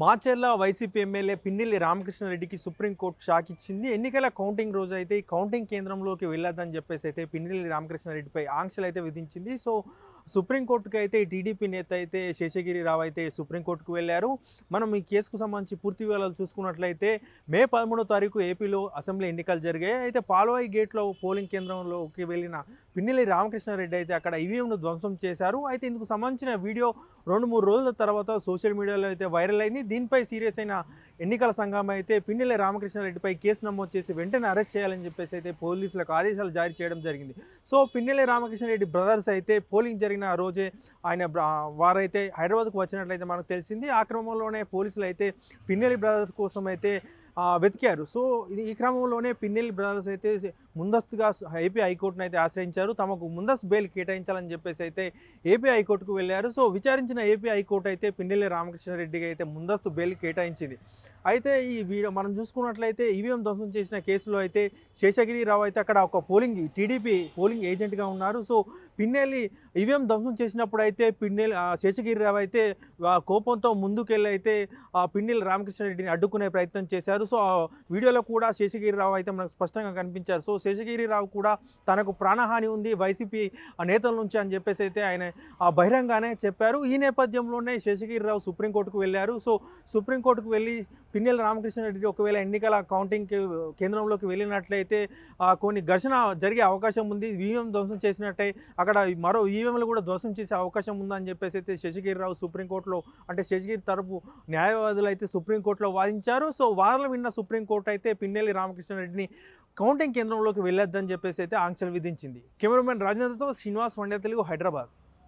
Macherla YCP MLA Pinnelli రామకృష్ణారెడ్డికి supreme court shock ఇచ్చింది ఎన్నికల కౌంటింగ్ రోజు అయితే ఈ కౌంటింగ్ కేంద్రంలోకి వెళ్ళొద్దని చెప్పేసి అయితే పిన్నెల్లి రామకృష్ణారెడ్డిపై ఆంక్షలు అయితే విధించింది. సో సుప్రీంకోర్టుకి అయితే టీడీపీ నేత అయితే శేషగిరి రావు అయితే సుప్రీంకోర్టుకు వెళ్ళారు. మనం ఈ కేసుకు సంబంధించి పూర్తి వివరాలు చూసుకున్నట్లయితే మే పదమూడో తారీఖు ఏపీలో అసెంబ్లీ ఎన్నికలు జరిగాయి. అయితే పాల్వాయి గేట్లో పోలింగ్ కేంద్రంలోకి వెళ్ళిన పిన్నెల్లి రామకృష్ణారెడ్డి అయితే అక్కడ ఈవీఎంను ధ్వంసం చేశారు. అయితే ఇందుకు సంబంధించిన వీడియో రెండు మూడు రోజుల తర్వాత సోషల్ మీడియాలో అయితే వైరల్ అయింది. దీనిపై సీరియస్ అయిన ఎన్నికల సంఘం అయితే పిన్నెల్లి రామకృష్ణారెడ్డిపై కేసు నమోదు చేసి వెంటనే అరెస్ట్ చేయాలని చెప్పేసి అయితే పోలీసులకు ఆదేశాలు జారీ చేయడం జరిగింది. సో పిన్నెల్లి రామకృష్ణారెడ్డి బ్రదర్స్ అయితే పోలింగ్ జరిగిన రోజే ఆయన వారైతే హైదరాబాద్కు వచ్చినట్లయితే మనకు తెలిసింది. ఆ క్రమంలోనే పోలీసులు అయితే పిన్నెల్లి బ్రదర్స్ కోసం అయితే వెతికారు. సో ఇది ఈ క్రమంలోనే పిన్నెల్లి బ్రదర్స్ అయితే ముందస్తుగా ఏపీ హైకోర్టును అయితే ఆశ్రయించారు. తమకు ముందస్తు బెయిల్ కేటాయించాలని చెప్పేసి అయితే ఏపీ హైకోర్టుకు వెళ్ళారు. సో విచారించిన ఏపీ హైకోర్టు అయితే పిన్నెల్లి రామకృష్ణారెడ్డికి అయితే ముందస్తు బెయిల్ కేటాయించింది. అయితే ఈ వీడియో మనం చూసుకున్నట్లయితే ఈవీఎం ధ్వంసం చేసిన కేసులో అయితే శేషగిరిరావు అయితే అక్కడ ఒక పోలింగ్ టీడీపీ పోలింగ్ ఏజెంట్గా ఉన్నారు. సో పిన్నెల్లి ఈవీఎం ధ్వంసం చేసినప్పుడు అయితే పిన్నెల్లి శేషగిరిరావు శేషగిరి రావు అయితే కోపంతో ముందుకెళ్ళి అయితే ఆ పిన్నెల్లి రామకృష్ణారెడ్డిని అడ్డుకునే ప్రయత్నం చేశారు. సో ఆ వీడియోలో కూడా శేషగిరిరావు అయితే మనకు స్పష్టంగా కనిపించారు. సో శేషగిరి రావు కూడా తనకు ప్రాణహాని ఉంది వైసీపీ నేతల నుంచి అని చెప్పేసి అయితే ఆయన ఆ బహిరంగానే చెప్పారు. ఈ నేపథ్యంలోనే శేషగిరిరావు సుప్రీంకోర్టుకు వెళ్ళారు. సో సుప్రీంకోర్టుకు వెళ్ళి పిన్నెల రామకృష్ణారెడ్డి ఒకవేళ ఎన్నికల కౌంటింగ్ కేంద్రంలోకి వెళ్ళినట్లయితే కొన్ని ఘర్షణ జరిగే అవకాశం ఉంది. ఈవీఎం ధ్వంసం చేసినట్టే అక్కడ మరో ఈవీఎంలు కూడా ధ్వంసం చేసే అవకాశం ఉందని చెప్పేసి అయితే శశిగిరి రావు సుప్రీంకోర్టులో అంటే శశిగిరి తరపు న్యాయవాదులు అయితే సుప్రీంకోర్టులో వాదించారు. సో వాదనలు విన్న సుప్రీంకోర్టు అయితే పిన్నెల్లి రామకృష్ణారెడ్డిని కౌంటింగ్ కేంద్రంలోకి వెళ్ళొద్దని చెప్పేసి అయితే ఆంక్షలు విధించింది. కెమెరామెన్ రాజేంద్రతో శ్రీనివాస్ వండే తెలుగు హైదరాబాద్.